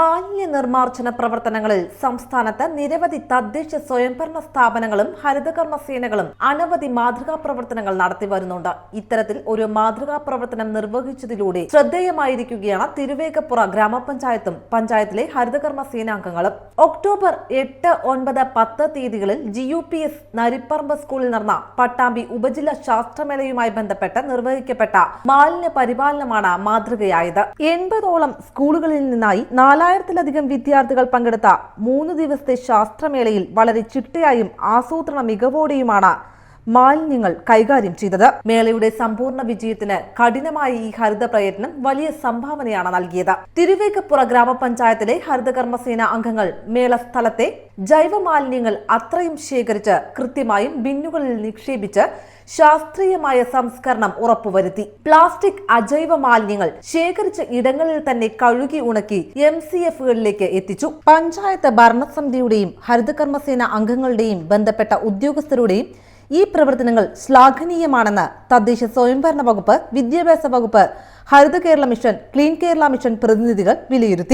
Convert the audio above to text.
മാലിന്യ നിർമ്മാർജന പ്രവർത്തനങ്ങളിൽ സംസ്ഥാനത്ത് നിരവധി തദ്ദേശ സ്വയംഭരണ സ്ഥാപനങ്ങളും ഹരിതകർമ്മ സേനകളും അനവധി മാതൃകാ പ്രവർത്തനങ്ങൾ നടത്തി വരുന്നുണ്ട്. ഇത്തരത്തിൽ ഒരു മാതൃകാ പ്രവർത്തനം നിർവഹിച്ചതിലൂടെ ശ്രദ്ധേയമായിരിക്കുകയാണ് തിരുവേഗപ്പുറ ഗ്രാമപഞ്ചായത്തും പഞ്ചായത്തിലെ ഹരിതകർമ്മ സേനാംഗങ്ങളും. ഒക്ടോബർ എട്ട് ഒൻപത് പത്ത് തീയതികളിൽ G U P S Naripparamba സ്കൂളിൽ നടന്ന പട്ടാമ്പി ഉപജില്ല ശാസ്ത്രമേളയുമായി ബന്ധപ്പെട്ട് നിർവഹിക്കപ്പെട്ട മാലിന്യ പരിപാലനമാണ് മാതൃകയായത്. എൺപതോളം സ്കൂളുകളിൽ നിന്നായി നാലായിരത്തിലധികം വിദ്യാർത്ഥികൾ പങ്കെടുത്ത മൂന്ന് ദിവസത്തെ ശാസ്ത്രമേളയിൽ വളരെ ചിട്ടയായും ആസൂത്രണ മികവോടെയുമാണ് മാലിന്യങ്ങൾ കൈകാര്യം ചെയ്തത്. മേളയുടെ സമ്പൂർണ വിജയത്തിന് കഠിനമായ ഈ ഹരിത പ്രയത്നം വലിയ സംഭാവനയാണ് നൽകിയത്. തിരുവേക്കപ്പുറ ഗ്രാമപഞ്ചായത്തിലെ ഹരിതകർമ്മസേന അംഗങ്ങൾ മേള സ്ഥലത്തെ ജൈവ മാലിന്യങ്ങൾ അത്രയും ശേഖരിച്ച് കൃത്യമായും ബിന്നുകളിൽ നിക്ഷേപിച്ച് ശാസ്ത്രീയമായ സംസ്കരണം ഉറപ്പുവരുത്തി. പ്ലാസ്റ്റിക് അജൈവ മാലിന്യങ്ങൾ ശേഖരിച്ച ഇടങ്ങളിൽ തന്നെ കഴുകി ഉണക്കി എം സി എഫുകളിലേക്ക് എത്തിച്ചു. പഞ്ചായത്ത് ഭരണസമിതിയുടെയും ഹരിതകർമ്മസേന അംഗങ്ങളുടെയും ബന്ധപ്പെട്ട ഉദ്യോഗസ്ഥരുടെയും ഈ പ്രവർത്തനങ്ങൾ ശ്ലാഘനീയമാണെന്ന് തദ്ദേശ സ്വയംഭരണ വകുപ്പ് വിദ്യാഭ്യാസ വകുപ്പ് Haritha Kerala mission clean Kerala mission പ്രതിനിധികൾ വിലയിരുത്തി.